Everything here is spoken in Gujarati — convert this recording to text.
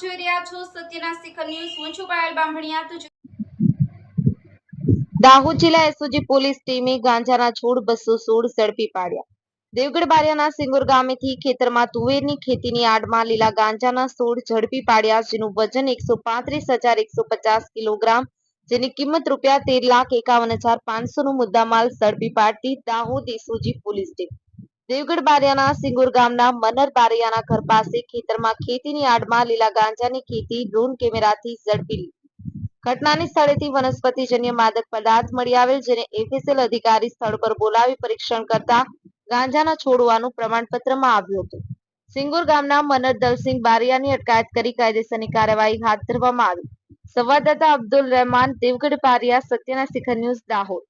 છો સત્યના શિખર ન્યૂઝ. હું છું પાયલ બામભણિયા તો દાહોદ જિલ્લા એસઓજી પોલીસ ટીમે ગાંજાના છોડ બસો સોળ ઝડપી પાડ્યા. દેવગઢ બારિયાના સિંગોર ગામેથી ખેતરમાં તુવેરની ખેતીની આડમાં લીલા ગાંજાના છોડ ઝડપી પાડ્યા, જેનું વજન એકસો પાંત્રીસ હજાર એકસો પચાસ કિલોગ્રામ, જેની કિંમત રૂપિયા તેર લાખ એકાવન હજાર પાંચસો નો મુદ્દામાલ ઝડપી પાડતી Dahod SOG police team. Devgadh બારિયાના Singur ગામના મનર બારિયાના ઘર પાસે ખેતરમાં ખેતીની આડમાં લીલા ગાંજાની ખેતી, ડ્રોન કેમેરાથી ઝડપી ઘટનાની સ્થળેથી વનસ્પતિજન્ય માદક પદાર્થ મળી આવેલ જેને એફએસએલ અધિકારી સ્થળ પર બોલાવી પરીક્ષણ કરતા ગાંજાના છોડવાનું પ્રમાણપત્રમાં આવ્યું હતું. સિંગુર ગામના મનર દલસિંહ બારિયાની અટકાયત કરી કાયદેસરની કાર્યવાહી હાથ ધરવામાં આવી. સંવાદદાતા અબ્દુલ રહેમાન, દેવગઢ બારિયા, સત્યના શિખર ન્યૂઝ, દાહોદ.